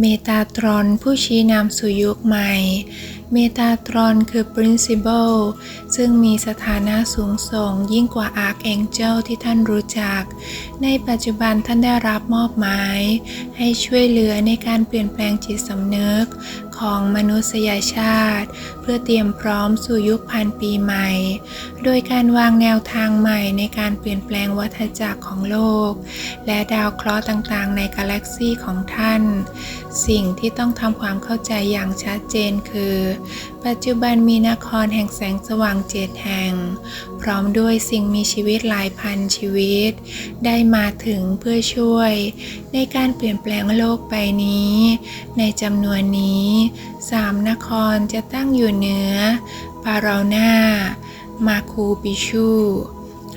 เมตาตรอนผู้ชี้นำสู่ยุคใหม่ เมตาตรอนคือ principle ซึ่งมีสถานะสูงส่งยิ่งกว่า Archangel ที่ท่านรู้จัก ในปัจจุบันท่านได้รับมอบหมาย ให้ช่วยเหลือในการเปลี่ยนแปลงจิตสำนึกของมนุษยชาติ เพื่อเตรียมพร้อมสู่ยุคพันปีใหม่ โดยการวางแนวทางใหม่ในการเปลี่ยนแปลงวัฏจักรของโลก และดาวเคราะห์ต่างๆ ในกาแล็กซีของท่าน สิ่งที่ต้องทำความเข้าใจอย่างชัดเจนคือปัจจุบันมีนครแห่งแสงสว่างเจ็ดแห่ง พร้อมด้วยสิ่งมีชีวิตหลายพันชีวิต ได้มาถึงเพื่อช่วย ในการเปลี่ยนแปลงโลกใบนี้ ในจำนวนนี้สามนครจะตั้งอยู่เหนือปารานามาคูปิชู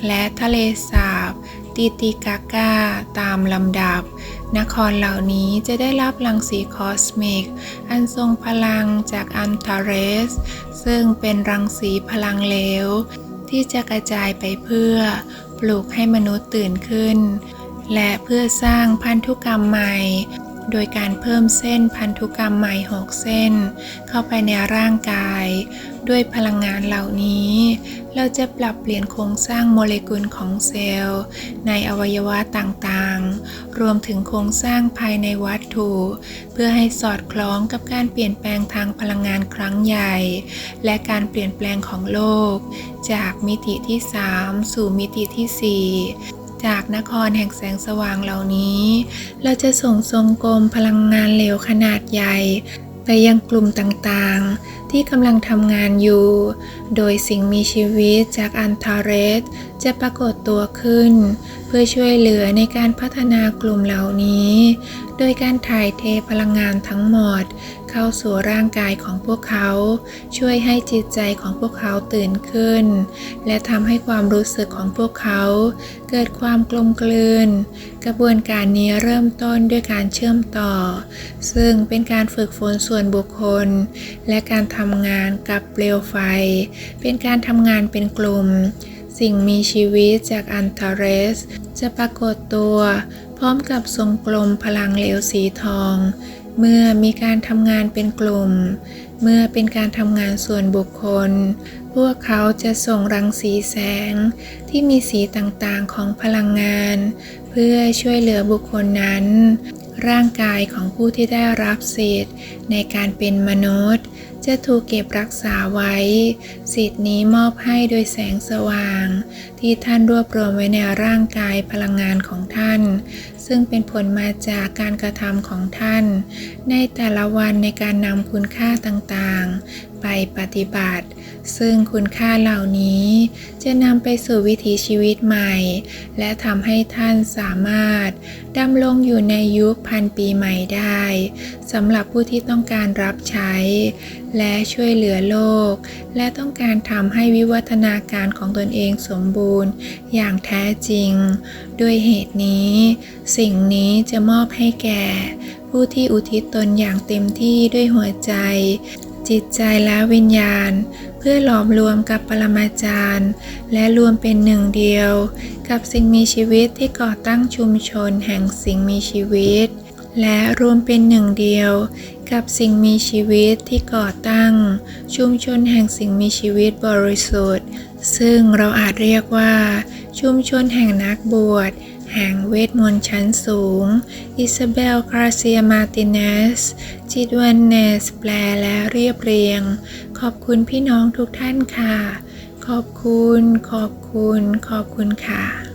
และทะเลสาบติติกากาตามลำดับ นครเหล่านี้จะได้รับรังสีคอสมิก อันทรงพลังจากอันทาเรส ซึ่งเป็นรังสีพลังเลว ที่จะกระจายไปเพื่อ ปลูกให้มนุษย์ตื่นขึ้น และเพื่อสร้างพันธุกรรมใหม่ โดยการเพิ่มเส้นพันธุกรรมใหม่6เส้น เข้าไปในร่างกาย ด้วยพลังงานเหล่านี้ เราจะปรับเปลี่ยนโครงสร้างโมเลกุลของเซลล์ ในอวัยวะต่างๆ รวมถึงโครงสร้างภายในวัตถุ เพื่อให้สอดคล้องกับการเปลี่ยนแปลงทางพลังงานครั้งใหญ่ และการเปลี่ยนแปลงของโลก จากมิติที่ 3 สู่มิติที่ 4จากนครแห่งแสงสว่างเหล่านี้ เราจะส่งทรงกลมพลังงานเหลวขนาดใหญ่ ไปยังกลุ่มต่างๆ ที่กำลังทำงานอยู่ โดยสิ่งมีชีวิตจากอันทาเรสจะปรากฏตัวขึ้น เพื่อช่วยเหลือในการพัฒนากลุ่มเหล่านี้ โดยการถ่ายเทพลังงานทั้งหมด เข้าสู่ร่างกายของพวกเขา ช่วยให้จิตใจของพวกเขาตื่นขึ้น และทำให้ความรู้สึกของพวกเขา เกิดความกลมกลืน กระบวนการนี้เริ่มต้นด้วยการเชื่อมต่อ ซึ่งเป็นการฝึกฝนส่วนบุคคล และการทำงานกับเปลวไฟ เป็นการทำงานเป็นกลุ่ม สิ่งมีชีวิตจากอันทาเรส จะปรากฏตัว พร้อมกับทรงกลมพลังเหลวสีทอง เมื่อมีการทำงานเป็นกลุ่ม เมื่อเป็นการทำงานส่วนบุคคล พวกเขาจะส่งรังสีแสง ที่มีสีต่างๆของพลังงาน เพื่อช่วยเหลือบุคคลนั้น ร่างกายของผู้ที่ได้รับสิทธิ์ในการเป็นมนุษย์ จะถูกเก็บรักษาไว้ สิทธิ์นี้มอบให้โดยแสงสว่าง ที่ท่านรวบรวมไว้ในร่างกายพลังงานของท่าน ซึ่งเป็นผลมาจากการกระทำของท่าน ในแต่ละวันในการนำคุณค่าต่างๆไปปฏิบัติ ซึ่งคุณค่าเหล่านี้จะนำไปสู่วิถีชีวิตใหม่ และทำให้ท่านสามารถดำรงอยู่ในยุคพันปีใหม่ได้สำหรับผู้ที่ต้องการรับใช้ และช่วยเหลือโลก และต้องการทำให้วิวัฒนาการของตนเองสมบูรณ์ อย่างแท้จริง ด้วยเหตุนี้ สิ่งนี้จะมอบให้แก่ผู้ที่อุทิศตนอย่างเต็มที่ด้วยหัวใจ จิตใจและวิญญาณ เพื่อหลอมรวมกับปรมาจารย์ และรวมเป็นหนึ่งเดียว กับสิ่งมีชีวิตที่ก่อตั้งชุมชนแห่งสิ่งมีชีวิต และรวมเป็นหนึ่งเดียว กับสิ่งมีชีวิตที่ก่อตั้ง ชุมชนแห่งสิ่งมีชีวิตบริสุทธิ์ ซึ่งเราอาจเรียกว่า ชุมชนแห่งนักบวช แห่งเวทมนต์ชั้นสูง อิซาเบลคาเซียมาติเนสจิดวันเนสแปลและเรียบเรียง ขอบคุณพี่น้องทุกท่านค่ะ ขอบคุณ ขอบคุณ ขอบคุณค่ะ